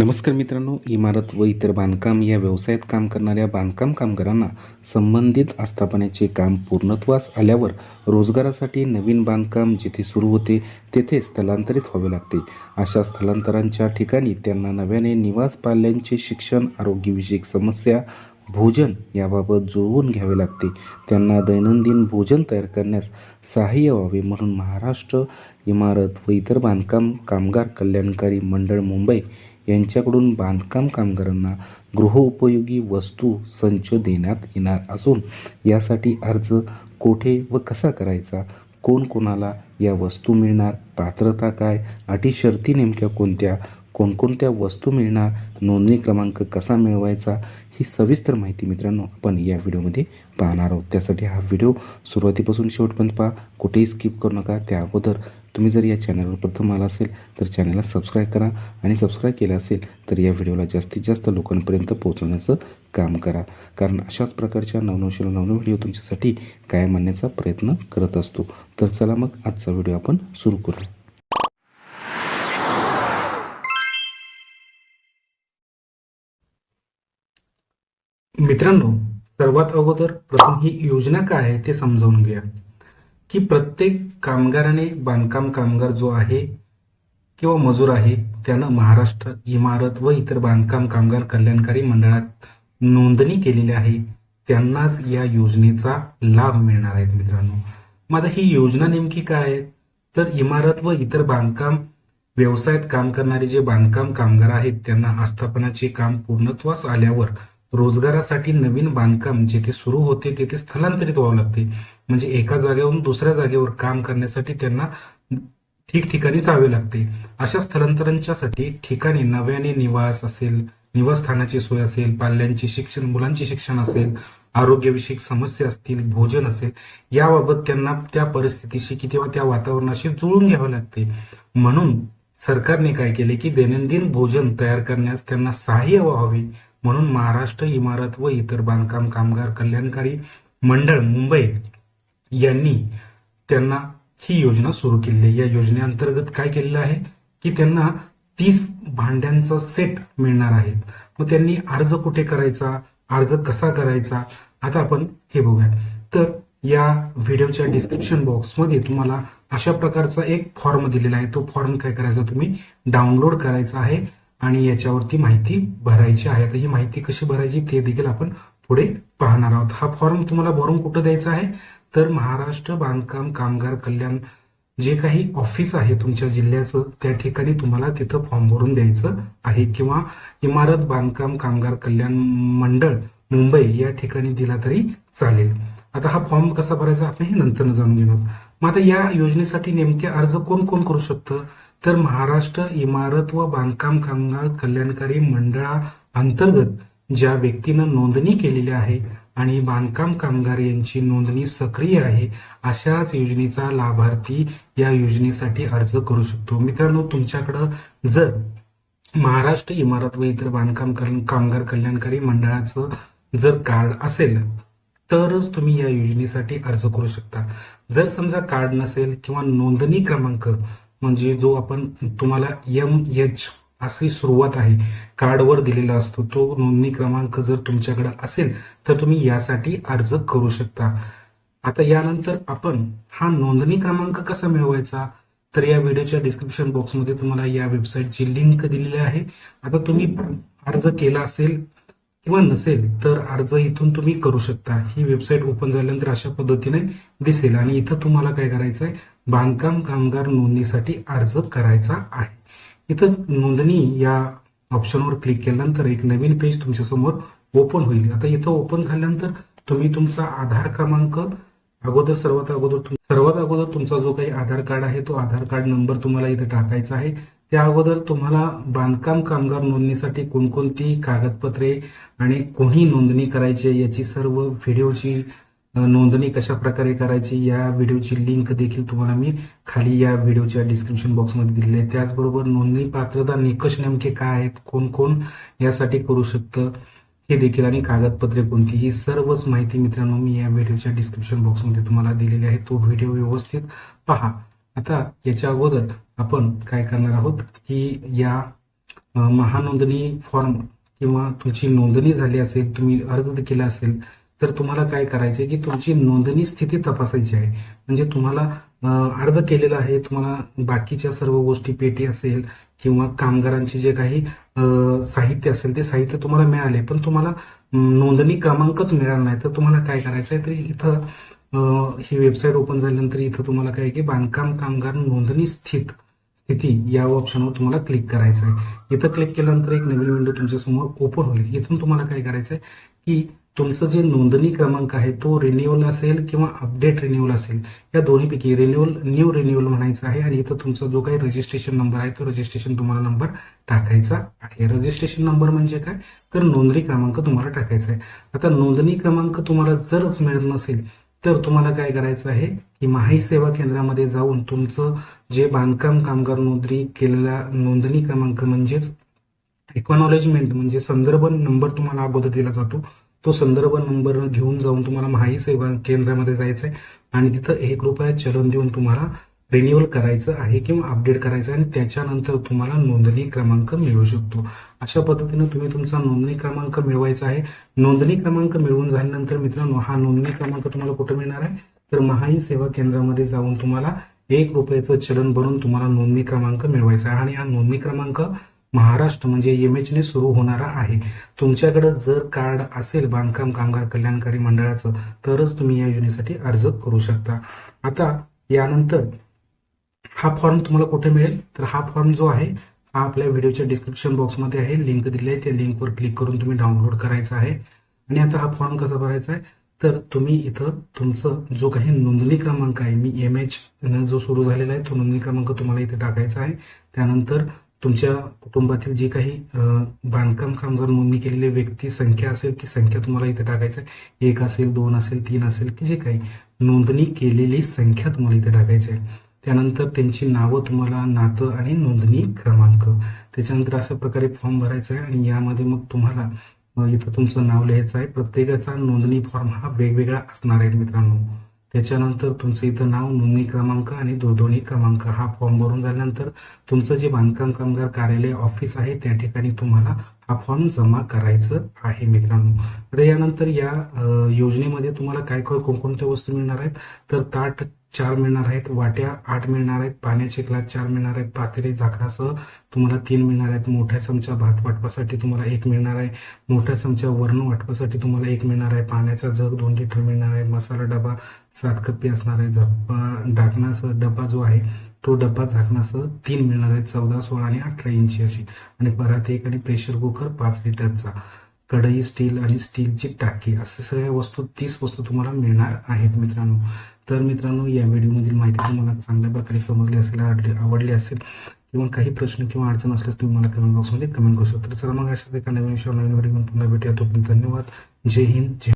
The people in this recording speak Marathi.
नमस्कार मित्रांनो इमारत व इतर बांधकाम या व्यवसायात काम करणाऱ्या बांधकाम कामगारांना संबंधित आस्थापनेचे काम पूर्णत्वास आल्यावर रोजगारासाठी नवीन बांधकाम जिथे सुरू होते तेथे स्थलांतरित व्हावे लागते. अशा स्थलांतरांच्या ठिकाणी त्यांना नव्याने निवास पाल्यांचे शिक्षण आरोग्यविषयक समस्या भोजन याबाबत जुळवून घ्यावे लागते. त्यांना दैनंदिन भोजन तयार करण्यास सहाय्य व्हावे म्हणून महाराष्ट्र इमारत व इतर बांधकाम कामगार कल्याणकारी मंडळ मुंबई यांच्याकडून बांधकाम कामगारांना गृहोपयोगी वस्तू संच देण्यात येणार असून यासाठी अर्ज कोठे व कसा करायचा? कोण कोणाला या वस्तू मिळणार? पात्रता काय? अटी शर्ती नेमक्या कोणत्या? कोणकोणत्या वस्तू मिळणार? नोंदणी क्रमांक कसा मिळवायचा? ही सविस्तर माहिती मित्रांनो आपण या व्हिडिओमध्ये पाहणार आहोत. त्यासाठी हा व्हिडिओ सुरुवातीपासून शेवटपर्यंत पहा. कुठेही स्किप करू नका. त्या अगोदर तुम्ही जर या चॅनलवर प्रथम आला असेल तर चॅनलला सबस्क्राईब करा आणि सबस्क्राईब केलं असेल तर या व्हिडिओला जास्तीत जास्त लोकांपर्यंत पोहोचवण्याचं काम करा. कारण अशाच प्रकारच्या नवनवशेला नवनवीन व्हिडिओ तुमच्यासाठी कायम आणण्याचा प्रयत्न करत असतो. तर चला मग आजचा व्हिडिओ आपण सुरू करू. मित्रांनो सर्वात अगोदर प्रथम ही योजना काय आहे ते समजावून घ्या की प्रत्येक कामगाराने बांधकाम कामगार जो आहे किंवा मजूर आहे त्यानं महाराष्ट्र इमारत व इतर बांधकाम कामगार कल्याणकारी मंडळात नोंदणी केलेली आहे. त्यांनाच या योजनेचा लाभ मिळणार आहे मित्रांनो. मग आता ही योजना नेमकी काय आहे? तर इमारत व इतर बांधकाम व्यवसायात काम करणारे जे बांधकाम कामगार आहेत त्यांना आस्थापनाचे काम पूर्णत्वास आल्यावर रोजगारासाठी नवीन बांधकाम जिथे सुरू होते तेथे स्थलांतरित व्हावं लागते. म्हणजे एका जागेवरून दुसऱ्या जागेवर काम करण्यासाठी त्यांना ठिकठिकाणी जावे लागते. अशा स्थलांतरांच्यासाठी ठिकाणी नव्याने निवास असेल निवासस्थानाची सोय असेल पाल्यांचे शिक्षण मुलांचे शिक्षण असेल आरोग्यविषयक समस्या असतील भोजन असेल याबाबत त्यांना त्या परिस्थितीशी किंवा त्या वातावरणाशी जुळून घ्यावे लागते. म्हणून सरकारने काय केले की दैनंदिन भोजन तयार करण्यास त्यांना सहाय्य व्हावे. म्हणून महाराष्ट्र इमारत व इतर बांधकाम कामगार कल्याणकारी मंडळ मुंबई यांनी त्यांना ही योजना सुरू केली आहे. या योजनेअंतर्गत काय केलेलं आहे? की त्यांना तीस भांड्यांचा सेट मिळणार आहे. मग त्यांनी अर्ज कुठे करायचा? अर्ज कसा करायचा? आता आपण हे बघूया तर या व्हिडिओच्या डिस्क्रिप्शन बॉक्समध्ये तुम्हाला अशा प्रकारचा एक फॉर्म दिलेला आहे. तो फॉर्म काय करायचा? तुम्ही डाउनलोड करायचा आहे. आणि याच्यावरती माहिती भरायची आहे. आता ही माहिती कशी भरायची ते देखील आपण पुढे पाहणार आहोत. हा फॉर्म तुम्हाला भरून कुठं द्यायचा आहे? तर महाराष्ट्र बांधकाम कामगार कल्याण जे काही ऑफिस आहे तुमच्या जिल्ह्याचं त्या ठिकाणी तुम्हाला तिथं फॉर्म भरून द्यायचं आहे. किंवा इमारत बांधकाम कामगार कल्याण मंडळ मुंबई या ठिकाणी दिला तरी चालेल. आता हा फॉर्म कसा भरायचा आपण हे नंतर जाणून घेणार मग आता या योजनेसाठी नेमके अर्ज कोण कोण करू शकतं? तर महाराष्ट्र इमारत व बांधकाम कामगार कल्याणकारी मंडळा अंतर्गत ज्या व्यक्तीनं नोंदणी केलेली आहे आणि बांधकाम कामगार यांची नोंदणी सक्रिय आहे अशाच योजनेचा लाभार्थी या योजनेसाठी अर्ज करू शकतो. मित्रांनो तुमच्याकडं जर महाराष्ट्र इमारत व इतर बांधकाम कामगार कल्याणकारी मंडळाचं जर कार्ड असेल तरच तुम्ही या योजनेसाठी अर्ज करू शकता. जर समजा कार्ड नसेल किंवा नोंदणी क्रमांक म्हणजे जो आपण तुम्हाला एम एच अशी सुरुवात आहे कार्डवर दिलेला असतो तो नोंदणी क्रमांक जर तुमच्याकडे असेल तर तुम्ही यासाठी अर्ज करू शकता. आता यानंतर आपण हा नोंदणी क्रमांक कसा मिळवायचा? तर या व्हिडिओच्या डिस्क्रिप्शन बॉक्समध्ये तुम्हाला या वेबसाईटची लिंक दिलेली आहे. आता तुम्ही अर्ज केला असेल किंवा नसेल तर अर्ज इथून तुम्ही करू शकता. ही वेबसाईट ओपन झाल्यानंतर अशा पद्धतीने दिसेल. आणि इथं तुम्हाला काय करायचं आहे बांधकाम कामगार नोंदणीसाठी अर्ज करायचा आहे. इथं नोंदणी या ऑप्शनवर क्लिक केल्यानंतर एक नवीन पेज तुमच्यासमोर ओपन होईल. आता इथं ओपन झाल्यानंतर तुम्ही तुमचा आधार क्रमांक अगोदर सर्वात अगोदर सर्वात अगोदर तुमचा जो काही आधार कार्ड आहे तो आधार कार्ड नंबर तुम्हाला इथे टाकायचा आहे. त्या अगोदर तुम्हाला बांधकाम कामगार नोंदणीसाठी कोणकोणती कागदपत्रे आणि कोणी नोंदणी करायची आहे याची सर्व व्हिडिओची नोंदणी कशा प्रकारे करायची या व्हिडिओची लिंक देखील तुम्हाला मी खाली या व्हिडिओच्या डिस्क्रिप्शन बॉक्समध्ये दिलेली आहे. त्याचबरोबर नोंदणी पात्रता निकष नेमके काय आहेत कोण कोण यासाठी करू शकतं हे देखील आणि कागदपत्रे कोणती ही सर्वच माहिती मित्रांनो मी या व्हिडिओच्या डिस्क्रिप्शन बॉक्समध्ये तुम्हाला दिलेली आहे. तो व्हिडिओ व्यवस्थित पहा. आता याच्या अगोदर आपण काय करणार आहोत की या महानोंदणी फॉर्म किंवा तुमची नोंदणी झाली असेल तुम्ही अर्ज केला असेल तर तुम्हाला काय करायचे की तुमची नोंदणी स्थिती तपासायची आहे. म्हणजे तुम्हाला अर्ज केलेला आहे तुम्हाला बाकीच्या सर्व गोष्टी पेटी असेल किंवा कामगारांचे जे काही साहित्य असेल ते साहित्य तुम्हाला मिळाले पण तुम्हाला नोंदणी क्रमांकच मिळाला नाही. तर तुम्हाला काय करायचं आहे तर इथं ही वेबसाईट ओपन झाल्यानंतर इथं तुम्हाला काय आहे की बांधकाम कामगार नोंदणी स्थित स्थिती या ऑप्शनवर तुम्हाला क्लिक करायचं आहे इथं क्लिक केल्यानंतर एक नवीन विंडो तुमच्यासमोर ओपन होईल. इथून तुम्हाला काय करायचं आहे की तुमचं जे नोंदणी क्रमांक आहे तो रिन्युअल असेल किंवा अपडेट रिन्युअल असेल या दोन्हीपैकी रिन्युअल न्यू रिन्युअल म्हणायचं आहे आणि इथं तुमचा जो काही रजिस्ट्रेशन नंबर आहे तो रजिस्ट्रेशन तुम्हाला नंबर टाकायचा आहे. रजिस्ट्रेशन नंबर म्हणजे काय? तर नोंदणी क्रमांक तुम्हाला टाकायचा आहे. आता नोंदणी क्रमांक तुम्हाला जरच मिळत नसेल तर तुम्हाला काय करायचं आहे की माही सेवा केंद्रामध्ये जाऊन तुमचं जे बांधकाम कामगार नोंदणी केलेला नोंदणी क्रमांक म्हणजेच एक्नॉलेजमेंट म्हणजे संदर्भ नंबर तुम्हाला अगोदर दिला जातो. तो संदर्भ नंबर घेऊन जाऊन तुम्हाला माही सेवा केंद्रामध्ये जायचं आहे आणि तिथं एक रुपया चलन देऊन तुम्हाला रिन्युअल करायचं आहे किंवा अपडेट करायचं आहे आणि त्याच्यानंतर तुम्हाला नोंदणी क्रमांक मिळू शकतो. अशा पद्धतीने तुम्ही तुमचा नोंदणी क्रमांक मिळवायचा आहे. नोंदणी क्रमांक मिळवून झाल्यानंतर मित्रांनो हा नोंदणी क्रमांक तुम्हाला कुठं मिळणार आहे? तर महाई सेवा केंद्रामध्ये जाऊन तुम्हाला एक रुपयाचं चलन भरून तुम्हाला नोंदणी क्रमांक मिळवायचा आहे आणि हा नोंदणी क्रमांक महाराष्ट्र म्हणजे एम एचने सुरू होणारा आहे. तुमच्याकडं जर कार्ड असेल बांधकाम कामगार कल्याणकारी मंडळाचं तरच तुम्ही या योजनेसाठी अर्ज करू शकता. आता यानंतर हा फॉर्म तुम्हाला कुठे मिळेल? तर हा फॉर्म जो आहे हा आपल्या व्हिडिओच्या डिस्क्रिप्शन बॉक्समध्ये आहे. लिंक दिली आहे. त्या लिंकवर क्लिक करून तुम्ही डाउनलोड करायचा आहे. आणि आता हा फॉर्म कसा भरायचा आहे? तर तुम्ही इथं तुमचं जो काही नोंदणी क्रमांक आहे मी एम एच जो सुरू झालेला आहे तो नोंदणी क्रमांक तुम्हाला इथे टाकायचा आहे. त्यानंतर तुमच्या कुटुंबातील जी काही बांधकाम कामगार नोंदणी केलेली व्यक्ती संख्या असेल ती संख्या तुम्हाला इथे टाकायचं आहे. एक असेल दोन असेल तीन असेल की जे काही नोंदणी केलेली संख्या तुम्हाला इथे टाकायची आहे. त्यानंतर त्यांची नावं तुम्हाला नातं आणि नोंदणी क्रमांक. त्याच्यानंतर अशा प्रकारे फॉर्म भरायचा आहे आणि यामध्ये मग तुम्हाला इथं तुमचं नाव लिहायचं आहे. प्रत्येकाचा नोंदणी फॉर्म हा वेगवेगळा असणार आहे मित्रांनो. त्याच्यानंतर तुमचं इथं नाव नोंदणी क्रमांक आणि दूरध्वनी क्रमांक हा फॉर्म भरून झाल्यानंतर तुमचं जे बांधकाम कामगार कार्यालय ऑफिस आहे त्या ठिकाणी तुम्हाला हा फॉर्म जमा करायचं आहे मित्रांनो. आता यानंतर या योजनेमध्ये तुम्हाला काय काय कोणकोणत्या वस्तू मिळणार आहेत? तर ताट चार मिळणार आहेत वाट्या आठ मिळणार आहेत पाण्याचे ग्लास चार मिळणार आहेत पातेले झाकणासह. तुम्हाला तीन मिळणार आहेत मोठ्या चमचा भात वाटपासाठी तुम्हाला एक मिळणार आहे. मोठ्या चमचा वर्ण वाटपासाठी तुम्हाला एक मिळणार आहे. पाण्याचा जग दोन लिटर मिळणार आहे. मसाला डबा सात कप्पी असणार आहे. झप्पा ढाकणासह डबा जो आहे तो डब्बा झाकणासह तीन मिळणार आहेत. चौदा सोळा आणि अठरा इंची अशी. आणि परत एक आणि प्रेशर कुकर पाच लिटरचा. कढई स्टील आणि स्टीलची टाकी. असे सगळ्या वस्तू तीस वस्तू तुम्हाला मिळणार आहेत मित्रांनो. तर मित्रांनो या व्हिडिओमधील माहिती तुम्हाला चांगल्या प्रकारे समजली असेल आवडली आवडली असेल किंवा काही प्रश्न किंवा अडचण असल्यास तुम्ही मला कमेंट बॉक्समध्ये कमेंट करू शकता. तर चला मग अशा एका नवीन विषयावर नवीन व्हिडिओ पुन्हा भेटूया. तोपर्यंत धन्यवाद. जय हिंद जय